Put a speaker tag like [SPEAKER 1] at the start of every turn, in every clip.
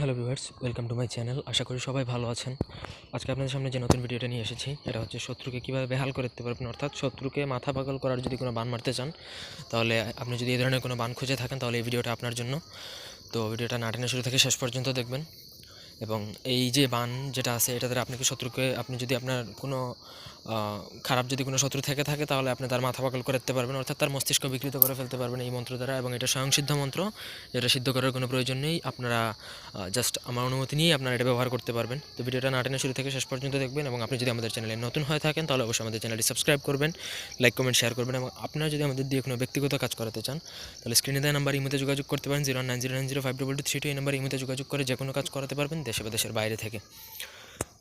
[SPEAKER 1] Hello viewers, welcome to my channel. আশা করি সবাই ভালো আছেন। আজকে আপনাদের সামনে যে নতুন ভিডিওটা নিয়ে এসেছি, এটা হচ্ছে শত্রুকে কীভাবে বেহাল করে দিতে পারবেন, অর্থাৎ শত্রুকে মাথা পাগল করার যদি কোনো বান মারতে চান, তাহলে আপনি যদি এই ধরনের কোনো বান খুঁজে থাকেন, তাহলে এই ভিডিওটা আপনার জন্য। তো ভিডিওটা নাটানের শুরু থেকে শেষ পর্যন্ত দেখবেন। এবং এই যে বান যেটা আছে এটা দ্বারা আপনাকে শত্রুকে, আপনি যদি আপনার কোনো খারাপ যদি কোনো শত্রু থেকে থাকে, তাহলে আপনি তার মাথা পাকল করে দিতে পারবেন, অর্থাৎ তার মস্তিষ্ক বিকৃত করে ফেলতে পারবেন এই মন্ত্র দ্বারা এবং এটা স্বয়ংসিদ্ধ মন্ত্র, যেটা সিদ্ধ করার কোনো প্রয়োজন নেই। আপনারা জাস্ট আমার অনুমতি নিয়েই আপনারা এটা ব্যবহার করতে পারবেন। তো ভিডিওটা নাটেনের শুরু থেকে শেষ পর্যন্ত দেখবেন এবং আপনি যদি আমাদের চ্যানেলে নতুন হয়ে থাকেন, তাহলে অবশ্যই আমাদের চ্যানেলটি সাবস্ক্রাইব করবেন লাইক কমেন্ট শেয়ার করবেন এবং আপনারা যদি আমাদের দিয়ে কোনো ব্যক্তিগত কাজ করাতে চান, তাহলে স্ক্রিনে দেওয়া নাম্বার ইমোতে যোগাযোগ করতে পারেন zero nine zero nine zero five double two three two এই নাম্বার ইমোতে যোগাযোগ করে যে কোনো কাজ করাতে পারবেন দেশে বা দেশের বাইরে থেকে।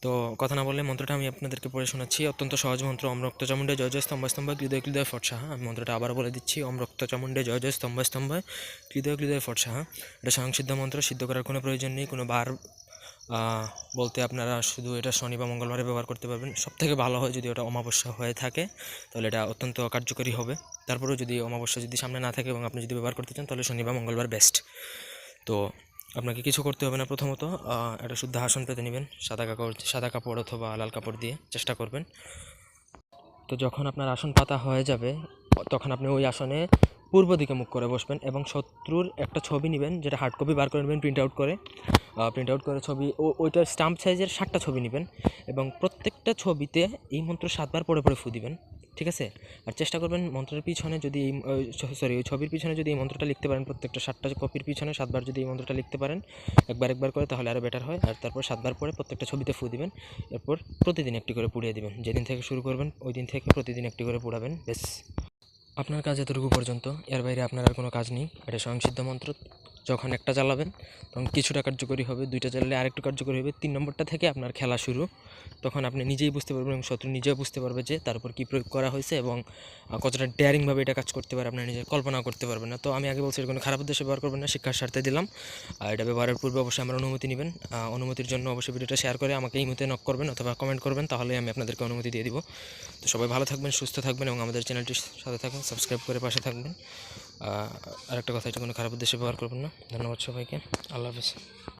[SPEAKER 1] তো কথা না বললে মন্ত্রটা আমি আপনাদেরকে পড়ে শোনাচ্ছি। অত্যন্ত সহজ মন্ত্র অম রক্ত চামুণ্ডে জয় জয়, স্তম্ভ স্তম্ভ হৃদয় হৃদয় ফটসাহা আমি মন্ত্রটা আবার বলে দিচ্ছি অম রক্ত চামুণ্ডে জয় জয়, স্তম্ভ স্তম্ভ হৃদয় হৃদয় ফটসাহা এটা স্বয়ংসিদ্ধ মন্ত্র, সিদ্ধ করার কোনো প্রয়োজন নেই, কোনো বার বলতে আপনারা শুধু এটা শনি বা মঙ্গলবারে ব্যবহার করতে পারবেন। সব থেকে ভালো হয় যদি ওটা অমাবস্যা হয়ে থাকে, তাহলে এটা অত্যন্ত কার্যকরী হবে। তারপরেও যদি অমাবস্যা যদি সামনে না থাকে এবং আপনি যদি ব্যবহার করতে চান, তাহলে শনি বা মঙ্গলবার বেস্ট তো আপনাকে কিছু করতে হবে না প্রথমত একটা শুদ্ধ আসন পেতে নেবেন, সাদা কাপড় সাদা কাপড় অথবা লাল কাপড় দিয়ে চেষ্টা করবেন। তো যখন আপনার আসন পাতা হয়ে যাবে, তখন আপনি ওই আসনে পূর্ব দিকে মুখ করে বসবেন এবং শত্রুর একটা ছবি নেবেন, যেটা হার্ড কপি বার করে নেবেন প্রিন্ট আউট করে। প্রিন্ট আউট করে ছবি, ও ওইটা স্টাম্প সাইজের ষাটটা ছবি নেবেন এবং প্রত্যেকটা ছবিতে এই মন্ত্র সাতবার পরে পরে ফু দিবেন। ঠিক আছে? আর চেষ্টা করবেন মন্ত্রের পিছনে যদি এই সরি ওই ছবির পিছনে যদি এই মন্ত্রটা লিখতে পারেন, প্রত্যেকটা সাতটা কপির পিছনে সাতবার যদি এই মন্ত্রটা লিখতে পারেন, একবার একবার করে তাহলে আরও বেটার হয়। আর তারপর সাতবার পরে প্রত্যেকটা ছবিতে ফু দিবেন। এরপর প্রতিদিন একটি করে পুড়িয়ে দিবেন। যেদিন থেকে শুরু করবেন, ওই দিন থেকে প্রতিদিন একটি করে পুড়াবেন। বেশ আপনার কাজ এতটুকু পর্যন্ত। এর বাইরে আপনার আর কোনো কাজ নেই। এটা স্বয়ংসিদ্ধ মন্ত্র। যখন একটা চালাবেন, তখন কিছুটা কার্যকরী হবে, দুইটা চালালে আরেকটু কার্যকরী হবে। তিন নম্বরটা থেকে আপনার খেলা শুরু। তখন আপনি নিজেই বুঝতে পারবেন এবং শত্রু নিজেও বুঝতে পারবে যে তার উপর কী প্রয়োগ করা হয়েছে এবং কতটা ডেয়ারিংভাবে এটা কাজ করতে পারে, আপনার নিজের কল্পনা করতে পারবেন না। তো আমি আগে বলছি কোনো খারাপ উদ্দেশ্যে ব্যবহার করবেন না, শিক্ষার স্বার্থে দিলাম। আর এটা ব্যবহারের পূর্বে অবশ্যই আমার অনুমতি নেবেন। অনুমতির জন্য অবশ্যই ভিডিওটা শেয়ার করে আমাকে এই মুহূর্তে নক করবেন অথবা কমেন্ট করবেন, তাহলে আমি আপনাদেরকে অনুমতি দিয়ে দিব। তো সবাই ভালো থাকবেন, সুস্থ থাকবেন এবং আমাদের চ্যানেলটির সাথে থাকবেন সাবস্ক্রাইব করে পাশে থাকবেন। আর একটা কথা এটা কোনো খারাপ উদ্দেশ্যে ব্যবহার করবেন না। ধন্যবাদ সবাইকে। আল্লাহ হাফেজ।